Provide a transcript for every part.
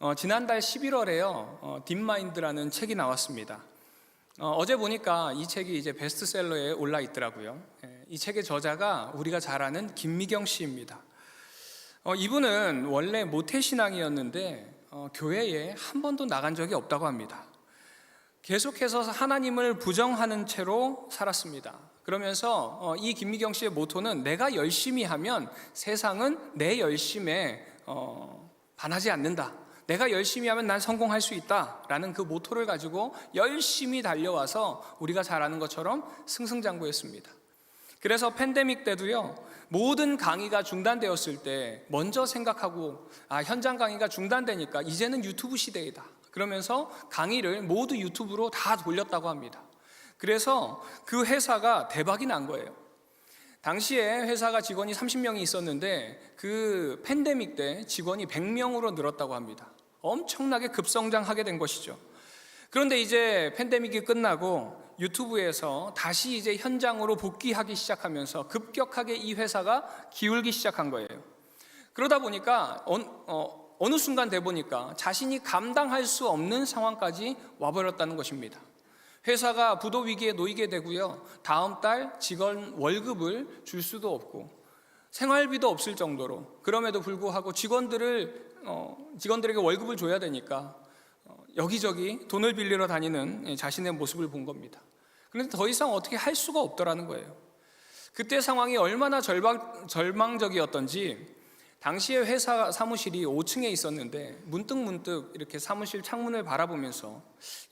어, 지난달 11월에요. 어, 딥마인드라는 책이 나왔습니다. 어, 제 보니까 이 책이 이제 베스트셀러에 올라 있더라고요. 예, 이 책의 저자가 우리가 잘 아는 김미경 씨입니다. 어, 이분은 원래 모태신앙이었는데 어, 교회에 한 번도 나간 적이 없다고 합니다. 계속해서 하나님을 부정하는 채로 살았습니다. 그러면서 어, 이 김미경 씨의 모토는 내가 열심히 하면 세상은 내 열심에 어, 반하지 않는다. 내가 열심히 하면 난 성공할 수 있다라는 그 모토를 가지고 열심히 달려와서 우리가 잘 아는 것처럼 승승장구했습니다. 그래서 팬데믹 때도요 모든 강의가 중단되었을 때 먼저 생각하고 아 현장 강의가 중단되니까 이제는 유튜브 시대이다. 그러면서 강의를 모두 유튜브로 다 돌렸다고 합니다. 그래서 그 회사가 대박이 난 거예요. 당시에 회사가 직원이 30명이 있었는데 그 팬데믹 때 직원이 100명으로 늘었다고 합니다. 엄청나게 급성장하게 된 것이죠. 그런데 이제 팬데믹이 끝나고 유튜브에서 다시 이제 현장으로 복귀하기 시작하면서 급격하게 이 회사가 기울기 시작한 거예요. 그러다 보니까 어느, 어, 어느 순간 돼 보니까 자신이 감당할 수 없는 상황까지 와버렸다는 것입니다. 회사가 부도 위기에 놓이게 되고요. 다음 달 직원 월급을 줄 수도 없고 생활비도 없을 정도로 그럼에도 불구하고 직원들을 어, 직원들에게 월급을 줘야 되니까 어, 여기저기 돈을 빌리러 다니는 예, 자신의 모습을 본 겁니다. 그런데 더 이상 어떻게 할 수가 없더라는 거예요. 그때 상황이 얼마나 절망, 절망적이었던지 당시에 회사 사무실이 5층에 있었는데 문득 문득 이렇게 사무실 창문을 바라보면서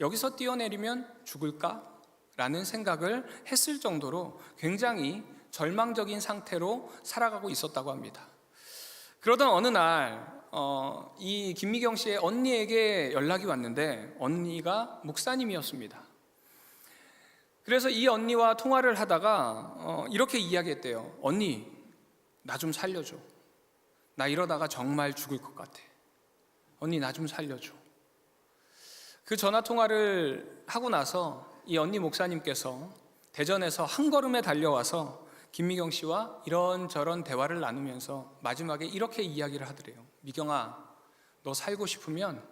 여기서 뛰어내리면 죽을까? 라는 생각을 했을 정도로 굉장히 절망적인 상태로 살아가고 있었다고 합니다. 그러던 어느 날, 어, 이 김미경 씨의 언니에게 연락이 왔는데 언니가 목사님이었습니다. 그래서 이 언니와 통화를 하다가 어, 이렇게 이야기했대요. 언니, 나 좀 살려줘. 나 이러다가 정말 죽을 것 같아. 언니 나 좀 살려줘. 그 전화 통화를 하고 나서 이 언니 목사님께서 대전에서 한 걸음에 달려와서 김미경 씨와 이런저런 대화를 나누면서 마지막에 이렇게 이야기를 하더래요. 미경아, 너 살고 싶으면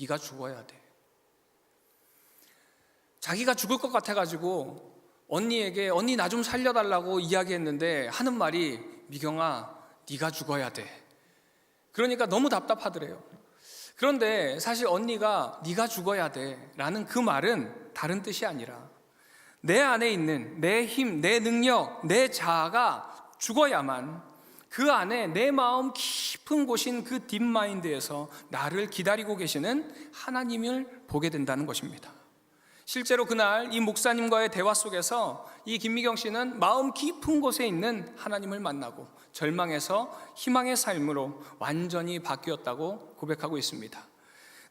네가 죽어야 돼. 자기가 죽을 것 같아가지고 언니에게 언니 나 좀 살려달라고 이야기했는데 하는 말이 미경아, 네가 죽어야 돼. 그러니까 너무 답답하더래요. 그런데 사실 언니가 네가 죽어야 돼라는 그 말은 다른 뜻이 아니라 내 안에 있는 내 힘, 내 능력, 내 자아가 죽어야만 그 안에 내 마음 깊은 곳인 그 딥마인드에서 나를 기다리고 계시는 하나님을 보게 된다는 것입니다. 실제로 그날 이 목사님과의 대화 속에서 이 김미경 씨는 마음 깊은 곳에 있는 하나님을 만나고 절망에서 희망의 삶으로 완전히 바뀌었다고 고백하고 있습니다.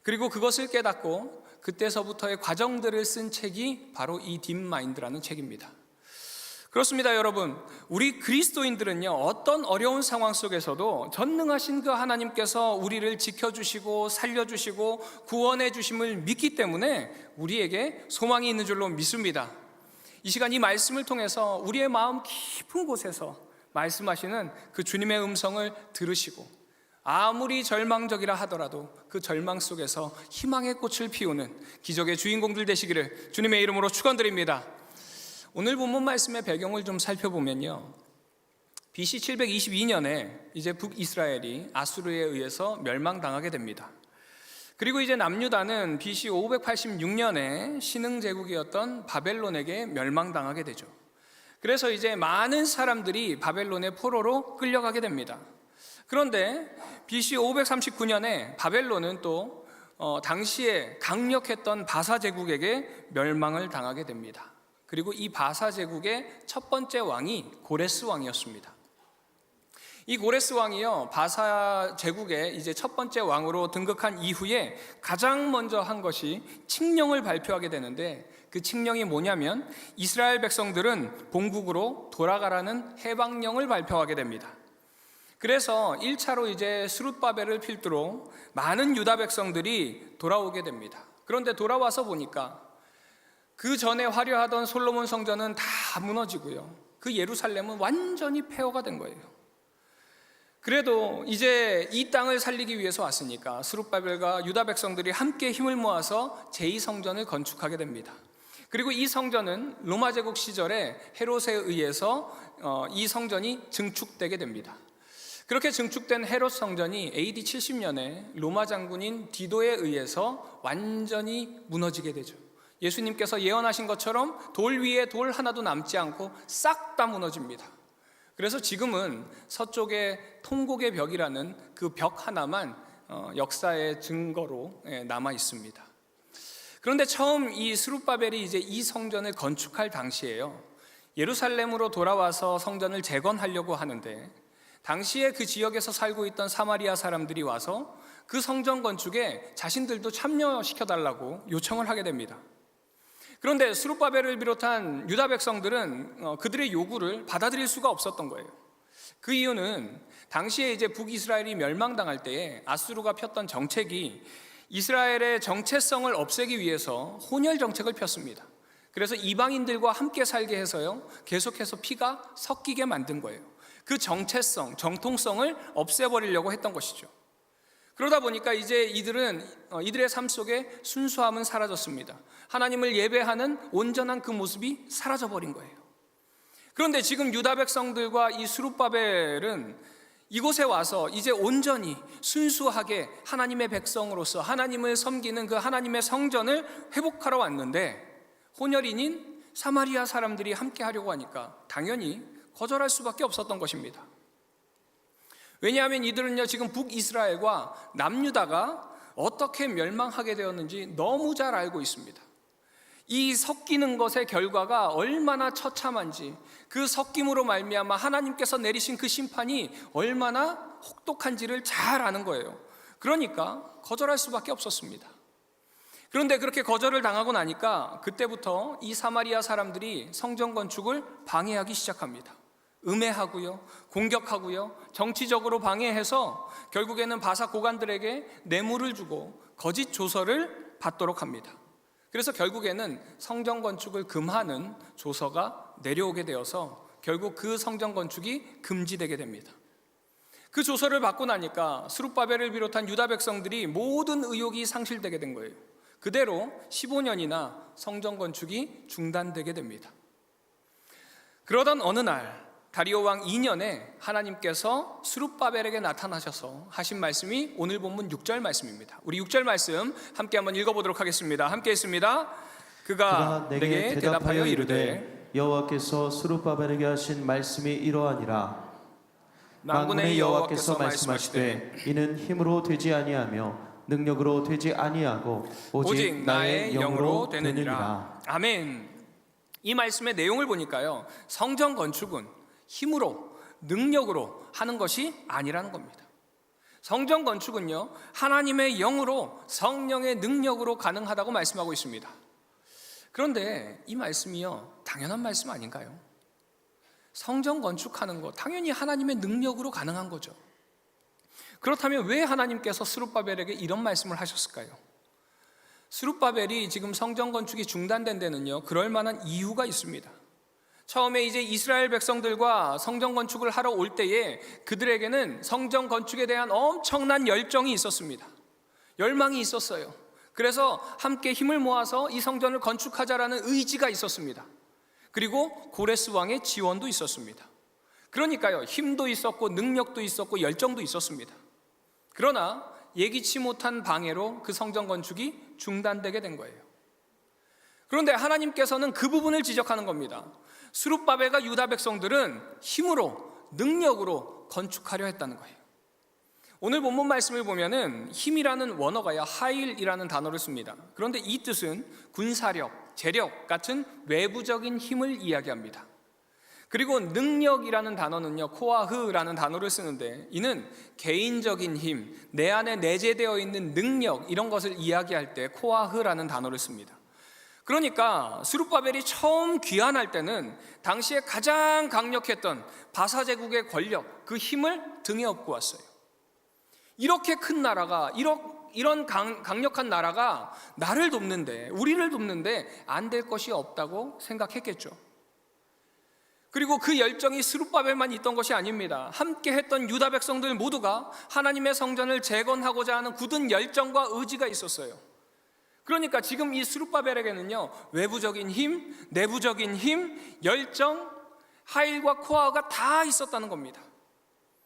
그리고 그것을 깨닫고 그때서부터의 과정들을 쓴 책이 바로 이 딥마인드라는 책입니다. 그렇습니다, 여러분. 우리 그리스도인들은요, 어떤 어려운 상황 속에서도 전능하신 그 하나님께서 우리를 지켜주시고 살려주시고 구원해 주심을 믿기 때문에 우리에게 소망이 있는 줄로 믿습니다. 이 시간 이 말씀을 통해서 우리의 마음 깊은 곳에서 말씀하시는 그 주님의 음성을 들으시고 아무리 절망적이라 하더라도 그 절망 속에서 희망의 꽃을 피우는 기적의 주인공들 되시기를 주님의 이름으로 축원드립니다. 오늘 본문 말씀의 배경을 좀 살펴보면요. BC 722년에 이제 북이스라엘이 아수르에 의해서 멸망당하게 됩니다. 그리고 이제 남유다는 BC 586년에 신흥 제국이었던 바벨론에게 멸망당하게 되죠. 그래서 이제 많은 사람들이 바벨론의 포로로 끌려가게 됩니다. 그런데 BC 539년에 바벨론은 또 어, 당시에 강력했던 바사 제국에게 멸망을 당하게 됩니다. 그리고 이 바사 제국의 첫 번째 왕이 고레스 왕이었습니다. 이 고레스 왕이요 바사 제국의 이제 첫 번째 왕으로 등극한 이후에 가장 먼저 한 것이 칙령을 발표하게 되는데 그 칙령이 뭐냐면 이스라엘 백성들은 본국으로 돌아가라는 해방령을 발표하게 됩니다. 그래서 1차로 이제 스룻바벨을 필두로 많은 유다 백성들이 돌아오게 됩니다. 그런데 돌아와서 보니까 그 전에 화려하던 솔로몬 성전은 다 무너지고요. 그 예루살렘은 완전히 폐허가 된 거예요. 그래도 이제 이 땅을 살리기 위해서 왔으니까 스룹바벨과 유다 백성들이 함께 힘을 모아서 제2성전을 건축하게 됩니다. 그리고 이 성전은 로마 제국 시절에 헤롯에 의해서 어, 이 성전이 증축되게 됩니다. 그렇게 증축된 헤롯 성전이 AD 70년에 로마 장군인 디도에 의해서 완전히 무너지게 되죠. 예수님께서 예언하신 것처럼 돌 위에 돌 하나도 남지 않고 싹 다 무너집니다. 그래서 지금은 서쪽의 통곡의 벽이라는 그 벽 하나만 어, 역사의 증거로 예, 남아 있습니다. 그런데 처음 이 스룹바벨이 이제 이 성전을 건축할 당시에요. 예루살렘으로 돌아와서 성전을 재건하려고 하는데 당시에 그 지역에서 살고 있던 사마리아 사람들이 와서 그 성전 건축에 자신들도 참여시켜 달라고 요청을 하게 됩니다. 그런데 수룹바벨을 비롯한 유다 백성들은 어, 그들의 요구를 받아들일 수가 없었던 거예요. 그 이유는 당시에 이제 북이스라엘이 멸망당할 때에 아수르가 폈던 정책이 이스라엘의 정체성을 없애기 위해서 혼혈 정책을 폈습니다. 그래서 이방인들과 함께 살게 해서요, 계속해서 피가 섞이게 만든 거예요. 그 정체성, 정통성을 없애버리려고 했던 것이죠. 그러다 보니까 이제 이들은 어, 이들의 삶 속에 순수함은 사라졌습니다. 하나님을 예배하는 온전한 그 모습이 사라져 버린 거예요. 그런데 지금 유다 백성들과 이 수룹바벨은 이곳에 와서 이제 온전히 순수하게 하나님의 백성으로서 하나님을 섬기는 그 하나님의 성전을 회복하러 왔는데 혼혈인인 사마리아 사람들이 함께 하려고 하니까 당연히 거절할 수밖에 없었던 것입니다. 왜냐하면 이들은요, 지금 북이스라엘과 남유다가 어떻게 멸망하게 되었는지 너무 잘 알고 있습니다. 이 섞이는 것의 결과가 얼마나 처참한지 그 섞임으로 말미암아 하나님께서 내리신 그 심판이 얼마나 혹독한지를 잘 아는 거예요. 그러니까 거절할 수밖에 없었습니다. 그런데 그렇게 거절을 당하고 나니까 그때부터 이 사마리아 사람들이 성전 건축을 방해하기 시작합니다. 음해하고요, 공격하고요, 정치적으로 방해해서 결국에는 바사 고관들에게 뇌물을 주고 거짓 조서를 받도록 합니다. 그래서 결국에는 성전 건축을 금하는 조서가 내려오게 되어서 결국 그 성전 건축이 금지되게 됩니다. 그 조서를 받고 나니까 수룹바벨을 비롯한 유다 백성들이 모든 의욕이 상실되게 된 거예요. 그대로 15년이나 성전 건축이 중단되게 됩니다. 그러던 어느 날 다리오 왕 2년에 하나님께서 수룹바벨에게 나타나셔서 하신 말씀이 오늘 본문 6절 말씀입니다. 우리 6절 말씀 함께 한번 읽어보도록 하겠습니다. 함께 했습니다. 그가, 그가 내게 대답하여 이르되 여호와께서 스룹바벨에게 하신 말씀이 이러하니라 만군의 여호와께서 말씀하시되 이는 힘으로 되지 아니하며 능력으로 되지 아니하고 오직 나의 영으로 되느니라 아멘. 이 말씀의 내용을 보니까요. 성전 건축은 힘으로 능력으로 하는 것이 아니라는 겁니다. 성전 건축은요. 하나님의 영으로 성령의 능력으로 가능하다고 말씀하고 있습니다. 그런데 이 말씀이요. 당연한 말씀 아닌가요? 성전 건축하는 거 당연히 하나님의 능력으로 가능한 거죠. 그렇다면 왜 하나님께서 스룹바벨에게 이런 말씀을 하셨을까요? 스룹바벨이 지금 성전 건축이 중단된 데는요, 그럴 만한 이유가 있습니다. 처음에 이제 이스라엘 백성들과 성전 건축을 하러 올 때에 그들에게는 성전 건축에 대한 엄청난 열정이 있었습니다. 열망이 있었어요. 그래서 함께 힘을 모아서 이 성전을 건축하자라는 의지가 있었습니다. 그리고 고레스 왕의 지원도 있었습니다. 그러니까요, 힘도 있었고 능력도 있었고 열정도 있었습니다. 그러나 예기치 못한 방해로 그 성전 건축이 중단되게 된 거예요. 그런데 하나님께서는 그 부분을 지적하는 겁니다. 수룹바벨과 유다 백성들은 힘으로 능력으로 건축하려 했다는 거예요. 오늘 본문 말씀을 보면은 힘이라는 원어가요 하일이라는 단어를 씁니다. 그런데 이 뜻은 군사력, 재력 같은 외부적인 힘을 이야기합니다. 그리고 능력이라는 단어는요, 코아흐라는 단어를 쓰는데 이는 개인적인 힘, 내 안에 내재되어 있는 능력 이런 것을 이야기할 때 코아흐라는 단어를 씁니다. 그러니까 수룹바벨이 처음 귀환할 때는 당시에 가장 강력했던 바사 제국의 권력, 그 힘을 등에 업고 왔어요. 이렇게 큰 나라가 이런 강, 강력한 나라가 나를 돕는데 우리를 돕는데 안 될 것이 없다고 생각했겠죠. 그리고 그 열정이 스룹바벨만 있던 것이 아닙니다. 함께 했던 유다 백성들 모두가 하나님의 성전을 재건하고자 하는 굳은 열정과 의지가 있었어요. 그러니까 지금 이 스룹바벨에게는요, 외부적인 힘, 내부적인 힘, 열정, 하일과 코아가 다 있었다는 겁니다.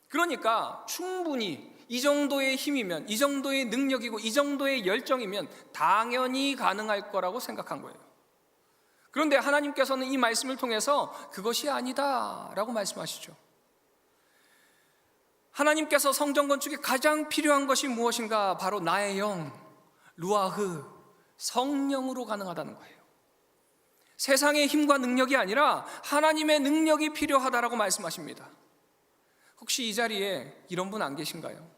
그러니까 충분히 이 정도의 힘이면, 이 정도의 능력이고, 이 정도의 열정이면 당연히 가능할 거라고 생각한 거예요. 그런데 하나님께서는 이 말씀을 통해서 그것이 아니다라고 말씀하시죠. 하나님께서 성전 건축에 가장 필요한 것이 무엇인가? 바로 나의 영, 루아흐, 성령으로 가능하다는 거예요. 세상의 힘과 능력이 아니라 하나님의 능력이 필요하다라고 말씀하십니다. 혹시 이 자리에 이런 분 안 계신가요?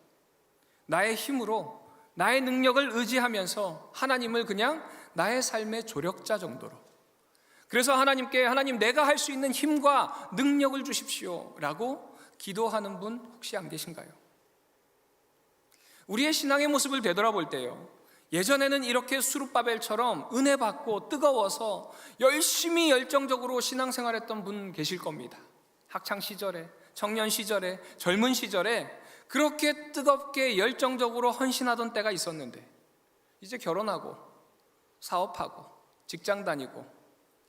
나의 힘으로 나의 능력을 의지하면서 하나님을 그냥 나의 삶의 조력자 정도로 그래서 하나님께 하나님 내가 할 수 있는 힘과 능력을 주십시오라고 기도하는 분 혹시 안 계신가요? 우리의 신앙의 모습을 되돌아볼 때요. 예전에는 이렇게 수룹바벨처럼 은혜 받고 뜨거워서 열심히 열정적으로 신앙생활 했던 분 계실 겁니다. 학창 시절에, 청년 시절에, 젊은 시절에 그렇게 뜨겁게 열정적으로 헌신하던 때가 있었는데 이제 결혼하고 사업하고 직장 다니고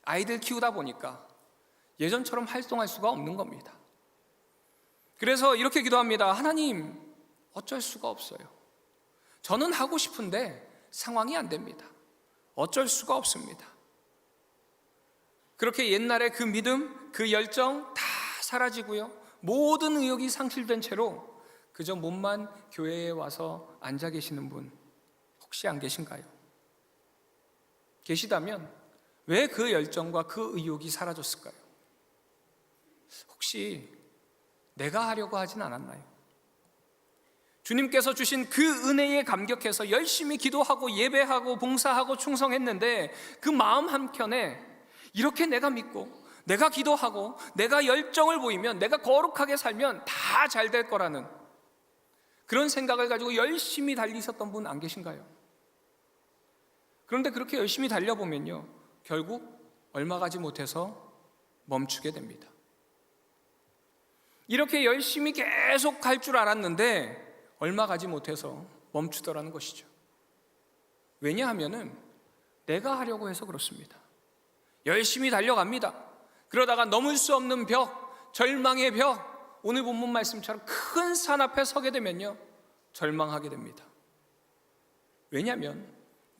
아이들 키우다 보니까 예전처럼 활동할 수가 없는 겁니다. 그래서 이렇게 기도합니다. 하나님, 어쩔 수가 없어요. 저는 하고 싶은데 상황이 안 됩니다. 어쩔 수가 없습니다. 그렇게 옛날에 그 믿음, 그 열정 다 사라지고요. 모든 의욕이 상실된 채로 그저 몸만 교회에 와서 앉아 계시는 분 혹시 안 계신가요? 계시다면 왜 그 열정과 그 의욕이 사라졌을까요? 혹시 내가 하려고 하진 않았나요? 주님께서 주신 그 은혜에 감격해서 열심히 기도하고 예배하고 봉사하고 충성했는데 그 마음 한켠에 이렇게 내가 믿고 내가 기도하고 내가 열정을 보이면 내가 거룩하게 살면 다 잘 될 거라는 그런 생각을 가지고 열심히 달리셨던 분 안 계신가요? 그런데 그렇게 열심히 달려보면요 결국 얼마 가지 못해서 멈추게 됩니다. 이렇게 열심히 계속 갈 줄 알았는데 얼마 가지 못해서 멈추더라는 것이죠. 왜냐하면은 내가 하려고 해서 그렇습니다. 열심히 달려갑니다. 그러다가 넘을 수 없는 벽, 절망의 벽, 오늘 본문 말씀처럼 큰 산 앞에 서게 되면요. 절망하게 됩니다. 왜냐하면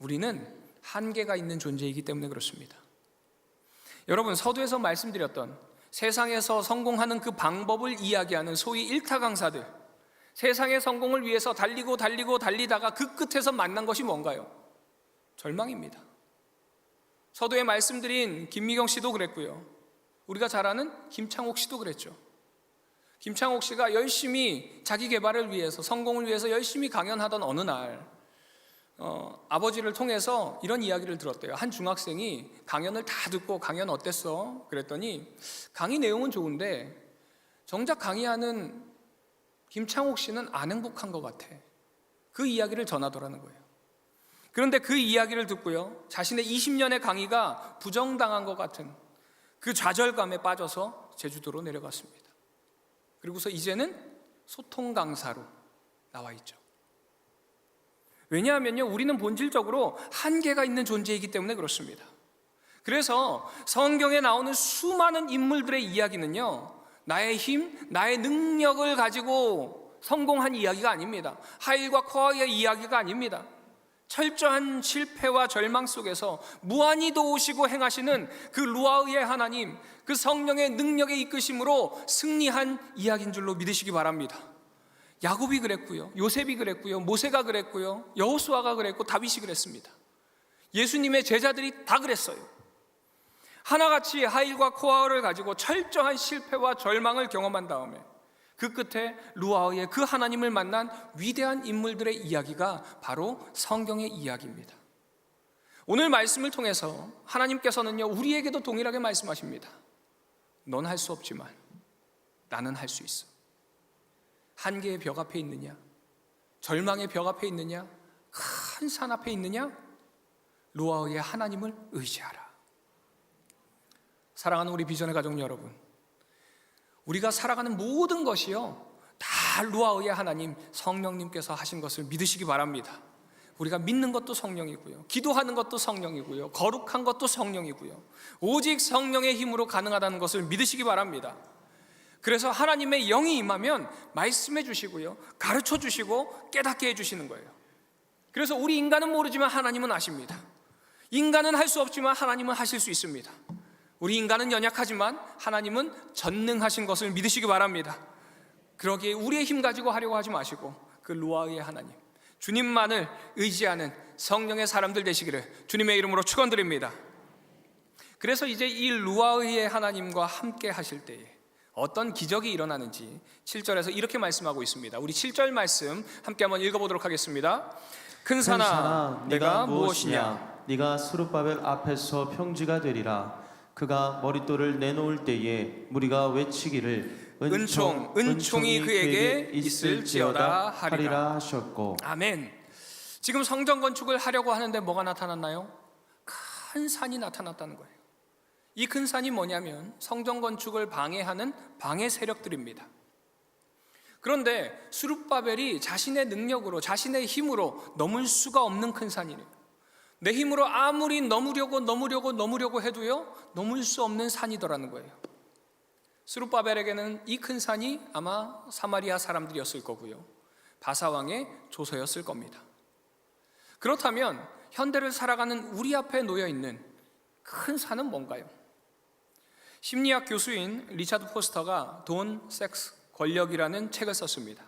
우리는 한계가 있는 존재이기 때문에 그렇습니다. 여러분, 서두에서 말씀드렸던 세상에서 성공하는 그 방법을 이야기하는 소위 일타 강사들, 세상의 성공을 위해서 달리고 달리고 달리다가 그 끝에서 만난 것이 뭔가요? 절망입니다. 서두에 말씀드린 김미경 씨도 그랬고요. 우리가 잘 아는 김창옥 씨도 그랬죠. 김창옥 씨가 열심히 자기 개발을 위해서 성공을 위해서 열심히 강연하던 어느 날 어, 아버지를 통해서 이런 이야기를 들었대요. 한 중학생이 강연을 다 듣고 강연 어땠어? 그랬더니 강의 내용은 좋은데 정작 강의하는 김창옥 씨는 안 행복한 것 같아. 그 이야기를 전하더라는 거예요. 그런데 그 이야기를 듣고요. 자신의 20년의 강의가 부정당한 것 같은 그 좌절감에 빠져서 제주도로 내려갔습니다. 그리고서 이제는 소통 강사로 나와 있죠. 왜냐하면요, 우리는 본질적으로 한계가 있는 존재이기 때문에 그렇습니다. 그래서 성경에 나오는 수많은 인물들의 이야기는요, 나의 힘, 나의 능력을 가지고 성공한 이야기가 아닙니다. 하일과 코아의 이야기가 아닙니다. 철저한 실패와 절망 속에서 무한히 도우시고 행하시는 그 루아의 하나님, 그 성령의 능력의 이끄심으로 승리한 이야기인 줄로 믿으시기 바랍니다. 야곱이 그랬고요. 요셉이 그랬고요. 모세가 그랬고요. 여호수아가 그랬고 다윗이 그랬습니다. 예수님의 제자들이 다 그랬어요. 하나같이 하일과 코아를 가지고 철저한 실패와 절망을 경험한 다음에 그 끝에 루아의 그 하나님을 만난 위대한 인물들의 이야기가 바로 성경의 이야기입니다. 오늘 말씀을 통해서 하나님께서는요, 우리에게도 동일하게 말씀하십니다. 넌 할 수 없지만 나는 할 수 있어. 한계의 벽 앞에 있느냐? 절망의 벽 앞에 있느냐? 큰 산 앞에 있느냐? 루아의 하나님을 의지하라. 사랑하는 우리 비전의 가족 여러분, 우리가 살아가는 모든 것이요 다 루아의 하나님 성령님께서 하신 것을 믿으시기 바랍니다. 우리가 믿는 것도 성령이고요. 기도하는 것도 성령이고요. 거룩한 것도 성령이고요. 오직 성령의 힘으로 가능하다는 것을 믿으시기 바랍니다. 그래서 하나님의 영이 임하면 말씀해 주시고요. 가르쳐 주시고 깨닫게 해 주시는 거예요. 그래서 우리 인간은 모르지만 하나님은 아십니다. 인간은 할 수 없지만 하나님은 하실 수 있습니다. 우리 인간은 연약하지만 하나님은 전능하신 것을 믿으시기 바랍니다. 그러기에 우리의 힘 가지고 하려고 하지 마시고 그 루아의 하나님 주님만을 의지하는 성령의 사람들 되시기를 주님의 이름으로 축원드립니다. 그래서 이제 이 루아의 하나님과 함께 하실 때에 어떤 기적이 일어나는지 7절에서 이렇게 말씀하고 있습니다. 우리 7절 말씀 함께 한번 읽어보도록 하겠습니다. 큰큰 산아, 내가 무엇이냐? 네가 스룹바벨 앞에서 평지가 되리라 그가 머릿돌을 내놓을 때에 무리가 외치기를 은총, 은총이 그에게 있을지어다 하리라. 하리라 하셨고 아멘. 지금 성전 건축을 하려고 하는데 뭐가 나타났나요? 큰 산이 나타났다는 거예요. 이 큰 산이 뭐냐면 성전 건축을 방해하는 방해 세력들입니다. 그런데 수룹바벨이 자신의 능력으로 자신의 힘으로 넘을 수가 없는 큰 산이래요. 내 힘으로 아무리 넘으려고 넘으려고 넘으려고 해도요 넘을 수 없는 산이더라는 거예요. 수룹바벨에게는 이 큰 산이 아마 사마리아 사람들이었을 거고요. 바사왕의 조서였을 겁니다. 그렇다면 현대를 살아가는 우리 앞에 놓여 있는 큰 산은 뭔가요? 심리학 교수인 리차드 포스터가 돈, 섹스, 권력이라는 책을 썼습니다.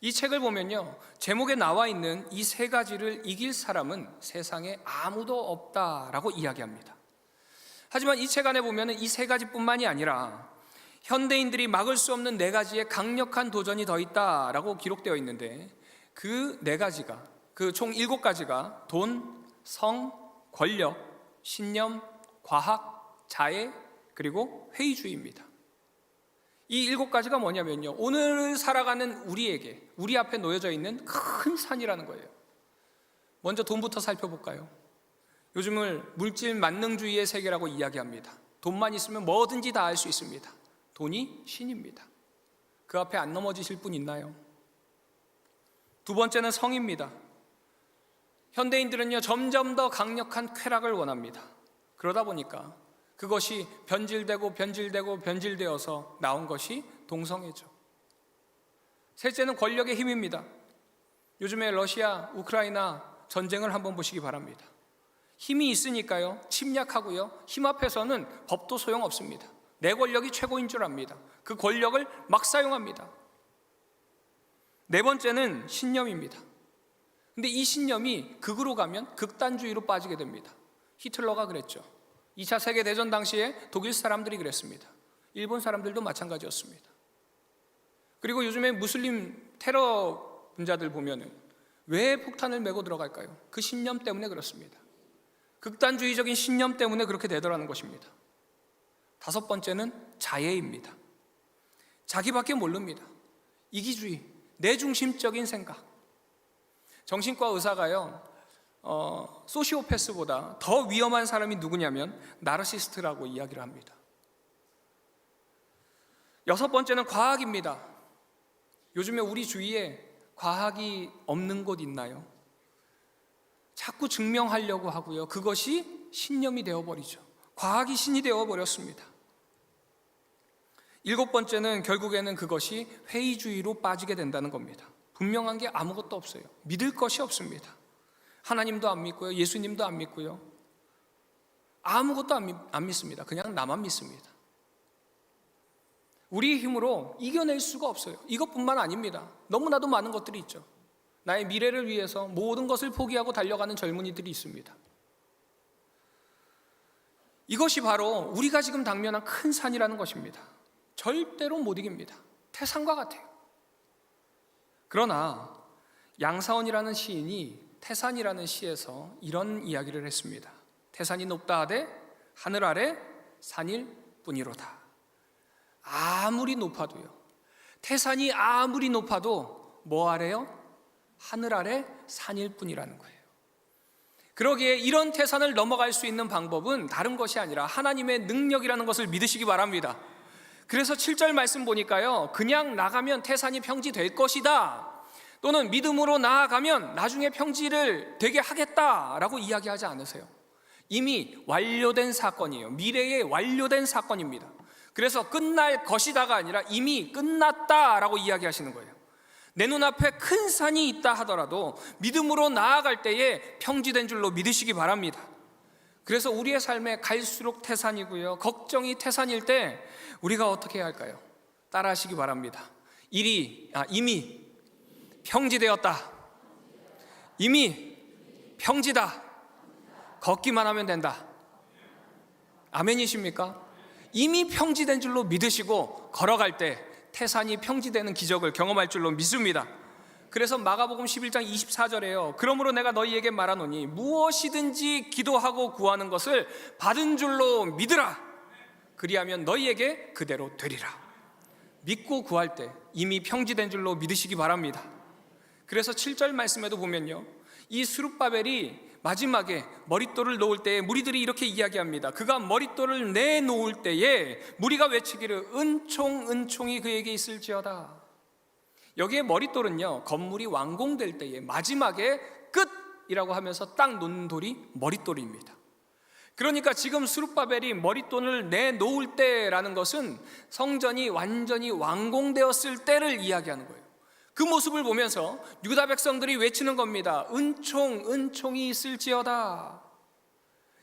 이 책을 보면요. 제목에 나와 있는 이 세 가지를 이길 사람은 세상에 아무도 없다라고 이야기합니다. 하지만 이 책 안에 보면 이 세 가지뿐만이 아니라 현대인들이 막을 수 없는 네 가지의 강력한 도전이 더 있다라고 기록되어 있는데 그 네 가지가 그 총 일곱 가지가 돈, 성, 권력, 신념, 과학, 자애 그리고 회의주의입니다. 이 일곱 가지가 뭐냐면요. 오늘 살아가는 우리에게 우리 앞에 놓여져 있는 큰 산이라는 거예요. 먼저 돈부터 살펴볼까요? 요즘을 물질 만능주의의 세계라고 이야기합니다. 돈만 있으면 뭐든지 다 할 수 있습니다. 돈이 신입니다. 그 앞에 안 넘어지실 분 있나요? 두 번째는 성입니다. 현대인들은요, 점점 더 강력한 쾌락을 원합니다. 그러다 보니까 그것이 변질되고 변질되고 변질되어서 나온 것이 동성애죠. 셋째는 권력의 힘입니다. 요즘에 러시아, 우크라이나 전쟁을 한번 보시기 바랍니다. 힘이 있으니까요, 침략하고요, 힘 앞에서는 법도 소용 없습니다. 내 권력이 최고인 줄 압니다. 그 권력을 막 사용합니다. 네 번째는 신념입니다. 근데 이 신념이 극으로 가면 극단주의로 빠지게 됩니다. 히틀러가 그랬죠. 2차 세계대전 당시에 독일 사람들이 그랬습니다. 일본 사람들도 마찬가지였습니다. 그리고 요즘에 무슬림 테러 분자들 보면은 왜 폭탄을 메고 들어갈까요? 그 신념 때문에 그렇습니다. 극단주의적인 신념 때문에 그렇게 되더라는 것입니다. 다섯 번째는 자애입니다. 자기밖에 모릅니다. 이기주의, 내중심적인 생각. 정신과 의사가요, 어, 소시오패스보다 더 위험한 사람이 누구냐면 나르시스트라고 이야기를 합니다. 여섯 번째는 과학입니다. 요즘에 우리 주위에 과학이 없는 곳 있나요? 자꾸 증명하려고 하고요. 그것이 신념이 되어버리죠. 과학이 신이 되어버렸습니다. 일곱 번째는 결국에는 그것이 회의주의로 빠지게 된다는 겁니다. 분명한 게 아무것도 없어요. 믿을 것이 없습니다. 하나님도 안 믿고요. 예수님도 안 믿고요. 아무것도 안, 믿, 안 믿습니다. 그냥 나만 믿습니다. 우리의 힘으로 이겨낼 수가 없어요. 이것뿐만 아닙니다. 너무나도 많은 것들이 있죠. 나의 미래를 위해서 모든 것을 포기하고 달려가는 젊은이들이 있습니다. 이것이 바로 우리가 지금 당면한 큰 산이라는 것입니다. 절대로 못 이깁니다. 태산과 같아요. 그러나 양사원이라는 시인이 태산이라는 시에서 이런 이야기를 했습니다. 태산이 높다 하되 하늘 아래 산일 뿐이로다. 아무리 높아도요. 태산이 아무리 높아도 뭐 아래요? 하늘 아래 산일 뿐이라는 거예요. 그러기에 이런 태산을 넘어갈 수 있는 방법은 다른 것이 아니라 하나님의 능력이라는 것을 믿으시기 바랍니다. 그래서 7절 말씀 보니까요. 그냥 나가면 태산이 평지될 것이다. 또는 믿음으로 나아가면 나중에 평지를 되게 하겠다라고 이야기하지 않으세요. 이미 완료된 사건이에요. 미래에 완료된 사건입니다. 그래서 끝날 것이다가 아니라 이미 끝났다라고 이야기하시는 거예요. 내 눈앞에 큰 산이 있다 하더라도 믿음으로 나아갈 때에 평지된 줄로 믿으시기 바랍니다. 그래서 우리의 삶에 갈수록 태산이고요. 걱정이 태산일 때 우리가 어떻게 해야 할까요? 따라하시기 바랍니다. 일이 아, 이미 평지되었다. 이미 평지다. 걷기만 하면 된다. 아멘이십니까? 이미 평지된 줄로 믿으시고 걸어갈 때 태산이 평지되는 기적을 경험할 줄로 믿습니다. 그래서 마가복음 11장 24절에요. 그러므로 내가 너희에게 말하노니 무엇이든지 기도하고 구하는 것을 받은 줄로 믿으라. 그리하면 너희에게 그대로 되리라. 믿고 구할 때 이미 평지된 줄로 믿으시기 바랍니다. 그래서 7절 말씀에도 보면요. 이 수룹바벨이 마지막에 머릿돌을 놓을 때에 무리들이 이렇게 이야기합니다. 그가 머릿돌을 내놓을 때에 무리가 외치기를 은총 은총이 그에게 있을지어다. 여기에 머릿돌은요. 건물이 완공될 때에 마지막에 끝이라고 하면서 딱 놓는 돌이 머릿돌입니다. 그러니까 지금 수룹바벨이 머릿돈을 내놓을 때라는 것은 성전이 완전히 완공되었을 때를 이야기하는 거예요. 그 모습을 보면서 유다 백성들이 외치는 겁니다. 은총, 은총이 있을지어다.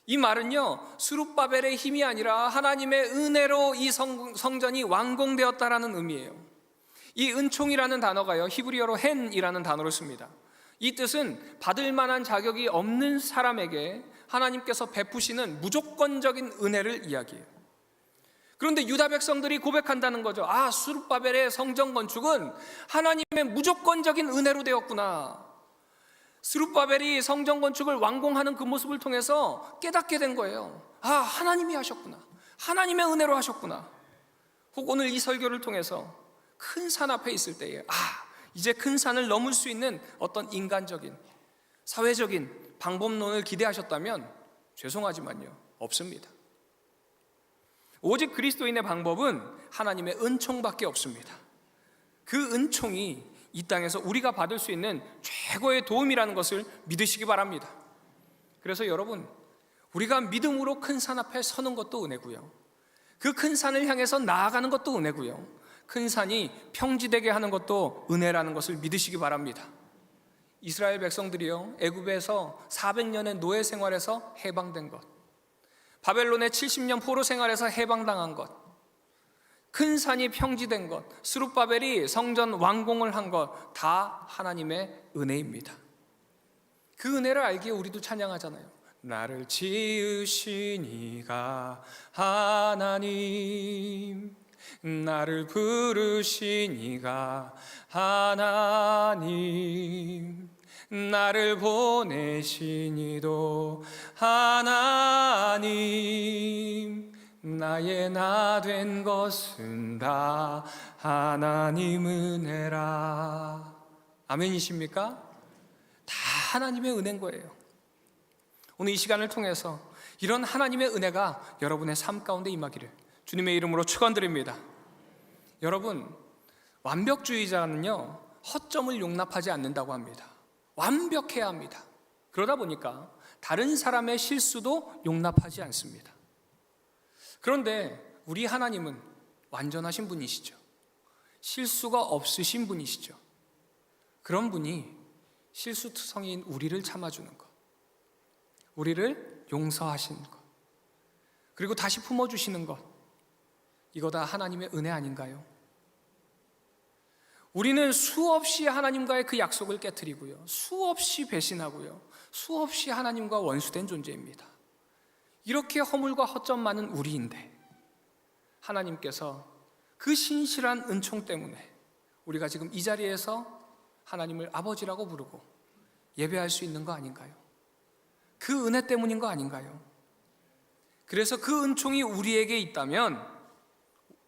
이 말은요, 수룹바벨의 힘이 아니라 하나님의 은혜로 이 성, 성전이 완공되었다라는 의미예요. 이 은총이라는 단어가요, 히브리어로 헨이라는 단어를 씁니다. 이 뜻은 받을 만한 자격이 없는 사람에게 하나님께서 베푸시는 무조건적인 은혜를 이야기해요. 그런데 유다 백성들이 고백한다는 거죠. 아, 수룹바벨의 성전 건축은 하나님의 무조건적인 은혜로 되었구나. 수룹바벨이 성전 건축을 완공하는 그 모습을 통해서 깨닫게 된 거예요. 아, 하나님이 하셨구나. 하나님의 은혜로 하셨구나. 혹 오늘 이 설교를 통해서 큰 산 앞에 있을 때에 아, 이제 큰 산을 넘을 수 있는 어떤 인간적인 사회적인 방법론을 기대하셨다면 죄송하지만요. 없습니다. 오직 그리스도인의 방법은 하나님의 은총밖에 없습니다. 그 은총이 이 땅에서 우리가 받을 수 있는 최고의 도움이라는 것을 믿으시기 바랍니다. 그래서 여러분, 우리가 믿음으로 큰 산 앞에 서는 것도 은혜고요. 그 큰 산을 향해서 나아가는 것도 은혜고요. 큰 산이 평지되게 하는 것도 은혜라는 것을 믿으시기 바랍니다. 이스라엘 백성들이요, 애굽에서 400년의 노예 생활에서 해방된 것, 바벨론의 70년 포로 생활에서 해방당한 것, 큰 산이 평지된 것, 수룹바벨이 성전 완공을 한 것, 다 하나님의 은혜입니다. 그 은혜를 알기에 우리도 찬양하잖아요. 나를 지으신 이가 하나님, 나를 부르신 이가 하나님, 나를 보내신 이도 하나님, 나의 나 된 것은 다 하나님 은혜라. 아멘이십니까? 다 하나님의 은혜인 거예요. 오늘 이 시간을 통해서 이런 하나님의 은혜가 여러분의 삶 가운데 임하기를 주님의 이름으로 축원드립니다. 여러분, 완벽주의자는요, 허점을 용납하지 않는다고 합니다. 완벽해야 합니다. 그러다 보니까 다른 사람의 실수도 용납하지 않습니다. 그런데 우리 하나님은 완전하신 분이시죠. 실수가 없으신 분이시죠. 그런 분이 실수투성이인 우리를 참아주는 것, 우리를 용서하시는 것, 그리고 다시 품어주시는 것, 이거 다 하나님의 은혜 아닌가요? 우리는 수없이 하나님과의 그 약속을 깨뜨리고요. 수없이 배신하고요. 수없이 하나님과 원수된 존재입니다. 이렇게 허물과 허점 많은 우리인데 하나님께서 그 신실한 은총 때문에 우리가 지금 이 자리에서 하나님을 아버지라고 부르고 예배할 수 있는 거 아닌가요? 그 은혜 때문인 거 아닌가요? 그래서 그 은총이 우리에게 있다면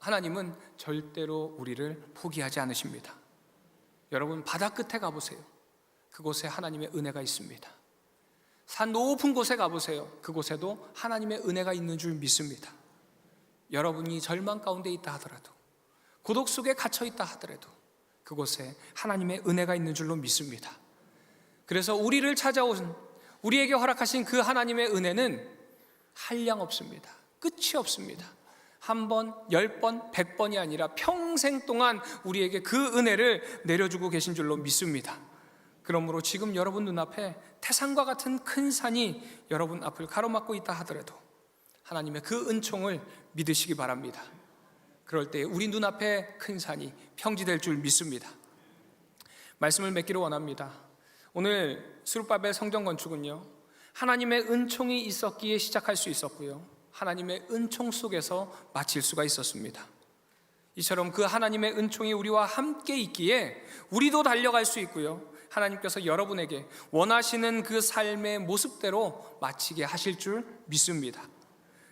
하나님은 절대로 우리를 포기하지 않으십니다. 여러분 바다 끝에 가보세요. 그곳에 하나님의 은혜가 있습니다. 산 높은 곳에 가보세요. 그곳에도 하나님의 은혜가 있는 줄 믿습니다. 여러분이 절망 가운데 있다 하더라도 고독 속에 갇혀 있다 하더라도 그곳에 하나님의 은혜가 있는 줄로 믿습니다. 그래서 우리를 찾아온 우리에게 허락하신 그 하나님의 은혜는 한량 없습니다. 끝이 없습니다. 한 번, 열 번, 백 번이 아니라 평생 동안 우리에게 그 은혜를 내려주고 계신 줄로 믿습니다. 그러므로 지금 여러분 눈앞에 태산과 같은 큰 산이 여러분 앞을 가로막고 있다 하더라도 하나님의 그 은총을 믿으시기 바랍니다. 그럴 때 우리 눈앞에 큰 산이 평지될 줄 믿습니다. 말씀을 맺기를 원합니다. 오늘 수르바벨 성전 건축은요. 하나님의 은총이 있었기에 시작할 수 있었고요. 하나님의 은총 속에서 마칠 수가 있었습니다. 이처럼 그 하나님의 은총이 우리와 함께 있기에 우리도 달려갈 수 있고요. 하나님께서 여러분에게 원하시는 그 삶의 모습대로 마치게 하실 줄 믿습니다.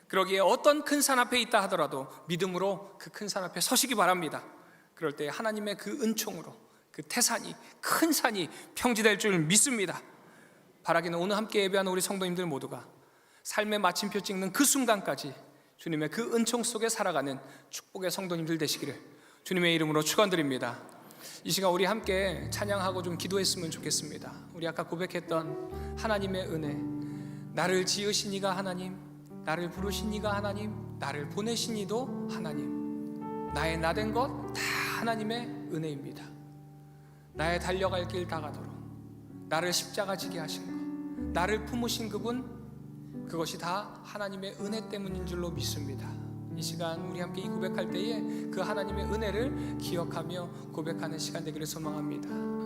그러기에 어떤 큰 산 앞에 있다 하더라도 믿음으로 그 큰 산 앞에 서시기 바랍니다. 그럴 때 하나님의 그 은총으로 그 태산이 큰 산이 평지될 줄 믿습니다. 바라기는 오늘 함께 예배하는 우리 성도님들 모두가 삶의 마침표 찍는 그 순간까지 주님의 그 은총 속에 살아가는 축복의 성도님들 되시기를 주님의 이름으로 축원드립니다. 이 시간 우리 함께 찬양하고 좀 기도했으면 좋겠습니다. 우리 아까 고백했던 하나님의 은혜, 나를 지으신 이가 하나님, 나를 부르신 이가 하나님, 나를 보내신 이도 하나님, 나의 나 된 것 다 하나님의 은혜입니다. 나의 달려갈 길 다 가도록 나를 십자가 지게 하신 것, 나를 품으신 그분 그것이 다 하나님의 은혜 때문인 줄로 믿습니다. 이 시간 우리 함께 이 고백할 때에 그 하나님의 은혜를 기억하며 고백하는 시간 되기를 소망합니다.